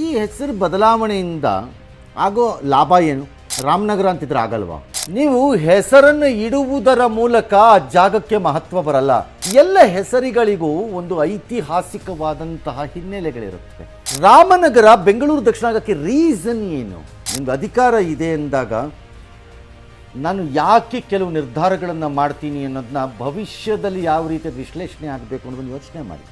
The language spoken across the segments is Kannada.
ಈ ಹೆಸರು ಬದಲಾವಣೆಯಿಂದ ಆಗೋ ಲಾಭ ಏನು? ರಾಮನಗರ ಅಂತಿದ್ರೆ ಆಗಲ್ವಾ? ನೀವು ಹೆಸರನ್ನು ಇಡುವುದರ ಮೂಲಕ ಜಾಗಕ್ಕೆ ಮಹತ್ವ ಬರಲ್ಲ. ಎಲ್ಲ ಹೆಸರುಗಳಿಗೂ ಒಂದು ಐತಿಹಾಸಿಕವಾದಂತಹ ಹಿನ್ನೆಲೆಗಳಿರುತ್ತವೆ. ರಾಮನಗರ, ಬೆಂಗಳೂರು, ದಕ್ಷಿಣ ಆಗಕ್ಕೆ ರೀಸನ್ ಏನು? ನಿಮ್ಗೆ ಅಧಿಕಾರ ಇದೆ ಎಂದಾಗ ನಾನು ಯಾಕೆ ಕೆಲವು ನಿರ್ಧಾರಗಳನ್ನು ಮಾಡ್ತೀನಿ ಅನ್ನೋದನ್ನ ಭವಿಷ್ಯದಲ್ಲಿ ಯಾವ ರೀತಿಯ ವಿಶ್ಲೇಷಣೆ ಆಗಬೇಕು ಅನ್ನೋದನ್ನು ಯೋಚನೆ ಮಾಡಿ.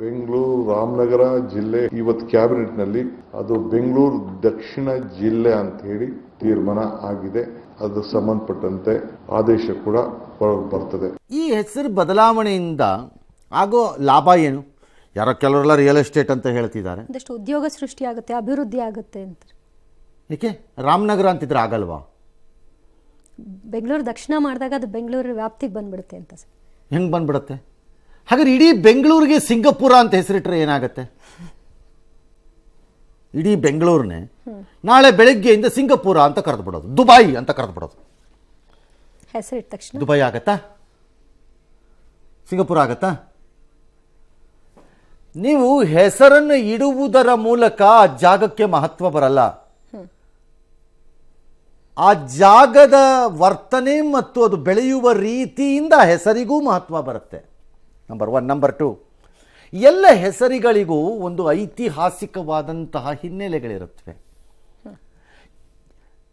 ಬೆಂಗಳೂರು ರಾಮನಗರ ಜಿಲ್ಲೆ ಇವತ್ತು ಕ್ಯಾಬಿನೆಟ್ನಲ್ಲಿ ಅದು ಬೆಂಗಳೂರು ದಕ್ಷಿಣ ಜಿಲ್ಲೆ ಅಂತ ಹೇಳಿ ತೀರ್ಮಾನ ಆಗಿದೆ. ಅದು ಸಂಬಂಧಪಟ್ಟಂತೆ ಆದೇಶ ಕೂಡ ಹೊರಗೆ ಬರ್ತದೆ. ಈ ಹೆಸರು ಬದಲಾವಣೆಯಿಂದ ಆಗೋ ಲಾಭ ಏನು? ಯಾರೋ ಕೆಲವರೆಲ್ಲ ರಿಯಲ್ ಎಸ್ಟೇಟ್ ಅಂತ ಹೇಳ್ತಿದ್ದಾರೆ. ಒಂದಷ್ಟು ಉದ್ಯೋಗ ಸೃಷ್ಟಿಯಾಗುತ್ತೆ ಅಭಿವೃದ್ಧಿ ಆಗುತ್ತೆ ಅಂತ. ಏಕೆ? ರಾಮನಗರ ಅಂತಿದ್ರೆ ಆಗಲ್ವಾ? ಬೆಂಗಳೂರು ದಕ್ಷಿಣ ಮಾಡಿದಾಗ ಅದು ಬೆಂಗಳೂರು ವ್ಯಾಪ್ತಿಗೆ ಬಂದ್ಬಿಡುತ್ತೆ ಅಂತ ಸರ್. ಹೆಂಗೆ ಬಂದ್ಬಿಡುತ್ತೆ? ಹಾಗಾದ್ರೆ ಇಡೀ ಬೆಂಗಳೂರಿಗೆ ಸಿಂಗಪುರ ಅಂತ ಹೆಸರಿಟ್ರೆ ಏನಾಗುತ್ತೆ? ಇಡೀ ಬೆಂಗಳೂರನ್ನೇ ನಾಳೆ ಬೆಳಗ್ಗೆಯಿಂದ ಸಿಂಗಪುರ ಅಂತ ಕರೆದು ಬಿಡೋದು ದುಬೈ ಅಂತ ಕರೆದು ಬಿಡೋದು ಹೆಸರಿಟ್ಟ ತಕ್ಷಣ? ದುಬೈ ಆಗತ್ತಾ? ಸಿಂಗಪುರ ಆಗತ್ತಾ? ನೀವು ಹೆಸರನ್ನು ಇಡುವುದರ ಮೂಲಕ ಆ ಜಾಗಕ್ಕೆ ಮಹತ್ವ ಬರಲ್ಲ. ಆ ಜಾಗದ ವರ್ತನೆ ಮತ್ತು ಅದು ಬೆಳೆಯುವ ರೀತಿಯಿಂದ ಹೆಸರಿಗೂ ಮಹತ್ವ ಬರುತ್ತೆ. ನಂಬರ್ ಒನ್ ನಂಬರ್ ಟು ಎಲ್ಲ ಹೆಸರುಗಳಿಗೂ ಒಂದು ಐತಿಹಾಸಿಕವಾದಂತಹ ಹಿನ್ನೆಲೆಗಳಿರುತ್ತವೆ.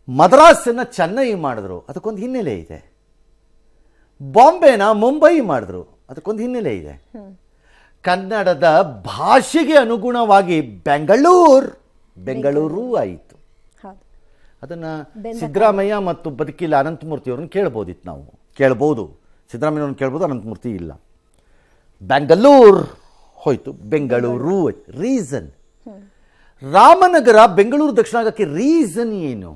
ಮದ್ರಾಸನ್ನು ಚೆನ್ನೈ ಮಾಡಿದ್ರು ಅದಕ್ಕೊಂದು ಹಿನ್ನೆಲೆ ಇದೆ. ಬಾಂಬೆನ ಮುಂಬೈ ಮಾಡಿದ್ರು ಅದಕ್ಕೊಂದು ಹಿನ್ನೆಲೆ ಇದೆ. ಕನ್ನಡದ ಭಾಷೆಗೆ ಅನುಗುಣವಾಗಿ ಬೆಂಗಳೂರು ಬೆಂಗಳೂರು ಆಯಿತು. ಅದನ್ನು ಸಿದ್ದರಾಮಯ್ಯ ಮತ್ತು ಬದುಕಿಲ್ಲ ಅನಂತಮೂರ್ತಿಯವ್ರನ್ನ ಕೇಳ್ಬೋದಿತ್ತು ನಾವು. ಕೇಳ್ಬೋದು. ಸಿದ್ದರಾಮಯ್ಯವ್ರನ್ನ ಕೇಳ್ಬೋದು ಅನಂತಮೂರ್ತಿ ಇಲ್ಲ. ಬೆಂಗಳೂರು. ಹೋಯ್ತು ಬೆಂಗಳೂರು ರೀಸನ್ ರಾಮನಗರ ಬೆಂಗಳೂರು ದಕ್ಷಿಣ ಆಗಕ್ಕೆ ರೀಸನ್ ಏನು?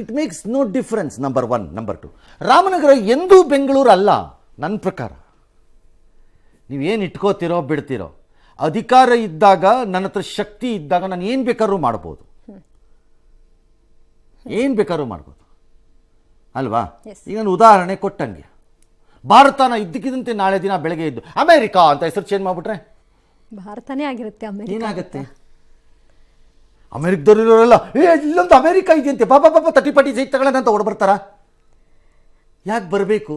It makes no difference number one number two Ramanagara ಎಂದೂ ಬೆಂಗಳೂರು ಅಲ್ಲ ನನ್ನ ಪ್ರಕಾರ. ನೀವು ಏನು ಇಟ್ಕೋತಿರೋ ಬಿಡ್ತಿರೋ ಅಧಿಕಾರ ಇದ್ದಾಗ ನನ್ನ ಹತ್ರ ಶಕ್ತಿ ಇದ್ದಾಗ ನಾನು ಏನು ಬೇಕಾದ್ರೂ ಮಾಡ್ಬೋದು. ಏನು ಬೇಕಾದ್ರೂ ಮಾಡ್ಬೋದು. ಅಲ್ವಾ? ಈಗ ನಾನು ಉದಾಹರಣೆ ಕೊಟ್ಟಂಗೆ. ಭಾರತನ ಇದ್ದಕ್ಕಿದ್ದಂತೆ ನಾಳೆ ದಿನ ಬೆಳಗ್ಗೆ ಇದ್ದು ಅಮೇರಿಕಾ ಅಂತ ಹೆಸರು ಚೇಂಜ್ ಮಾಡಿಬಿಟ್ರೆ? ಭಾರತನೇ ಆಗಿರುತ್ತೆ ಏನಾಗುತ್ತೆ ಏನಾಗತ್ತೆ? ಅಮೆರಿಕದವ್ರು ಇರೋರೆಲ್ಲ ಏ ಇಲ್ಲೊಂದು ಅಮೆರಿಕ ಇದೆಯಂತೆ ಪಾಪ ಬಾಬಾ ತಟ್ಟಿ ಪಟ್ಟಿ ಸೈಟ್ ತಗೊಳ್ಳೋಣ ಅಂತ ಓಡ್ ಬರ್ತಾರ? ಯಾಕೆ ಬರಬೇಕು?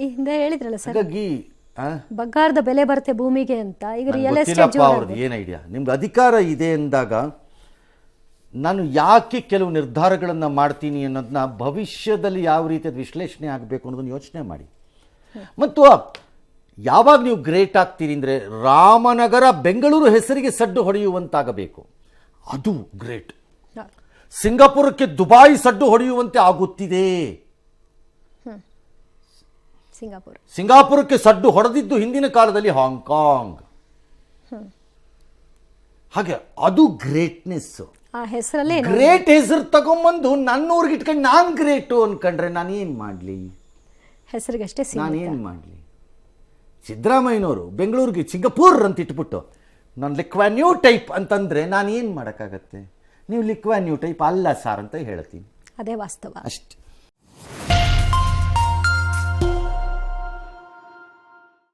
ಈ ಹಿಂದೆ ಹೇಳಿದ್ರಲ್ಲ ಸರ್ ಹಾಗಾಗಿ ಬಂಗಾರದ ಬೆಲೆ ಬರುತ್ತೆ ಭೂಮಿಗೆ ಅಂತ. ಈಗ ರಿಯಲ್ ಎಸ್ಟೇಟ್ ಅವ್ರದ್ದು ಏನು ಐಡಿಯಾ ನಿಮ್ಗೆ ಅಧಿಕಾರ ಇದೆ ಅಂದಾಗ ನಾನು ಯಾಕೆ ಕೆಲವು ನಿರ್ಧಾರಗಳನ್ನು ಮಾಡ್ತೀನಿ ಅನ್ನೋದನ್ನ ಭವಿಷ್ಯದಲ್ಲಿ ಯಾವ ರೀತಿಯ ವಿಶ್ಲೇಷಣೆ ಆಗಬೇಕು ಅನ್ನೋದನ್ನು ಯೋಚನೆ ಮಾಡಿ. ಮತ್ತು ಯಾವಾಗ ನೀವು ಗ್ರೇಟ್ ಆಗ್ತೀರಿ ಅಂದರೆ ರಾಮನಗರ ಬೆಂಗಳೂರು ಹೆಸರಿಗೆ ಸಡ್ಡು ಹೊಡೆಯುವಂತಾಗಬೇಕು. ಅದು ಗ್ರೇಟ್. ಸಿಂಗಾಪುರಕ್ಕೆ ದುಬಾಯಿ ಸಡ್ಡು ಹೊಡೆಯುವಂತೆ ಆಗುತ್ತಿದೆ. ಸಿಂಗಾಪುರ. ಸಿಂಗಾಪುರಕ್ಕೆ ಸಡ್ಡು ಹೊಡೆದಿದ್ದು ಹಿಂದಿನ ಕಾಲದಲ್ಲಿ ಹಾಂಗ್ಕಾಂಗ್. ಹಾಗೆ ಅದು ಗ್ರೇಟ್ನೆಸ್. ಗ್ರೇಟ್ ಹೆಸರು ತಗೊಂಬಂದು ಊರಿಗೆ ಇಟ್ಕೊಂಡು ನಾನು ಗ್ರೇಟು ಅನ್ಕೊಂಡ್ರೆ ನಾನು ಏನು ಮಾಡಲಿ? ಹೆಸರಿಗಷ್ಟೇ ನಾನು ಸೀಮಿತ ಏನು ಮಾಡಲಿ? ಸಿದ್ದರಾಮಯ್ಯನವರು ಬೆಂಗಳೂರಿಗೆ ಸಿಂಗಪೂರ್ ಅಂತ ಇಟ್ಬಿಟ್ಟು ನಾನು ಲಿಕ್ವಾನ್ಯೂ ಟೈಪ್ ಅಂತಂದರೆ ನಾನು ಏನು ಮಾಡೋಕ್ಕಾಗತ್ತೆ? ನೀವು ಲಿಕ್ವಾನ್ಯೂ ಟೈಪ್ ಅಲ್ಲ ಸಾರ್ ಅಂತ ಹೇಳ್ತೀನಿ. ಅದೇ ವಾಸ್ತವ. ಅಷ್ಟೆ.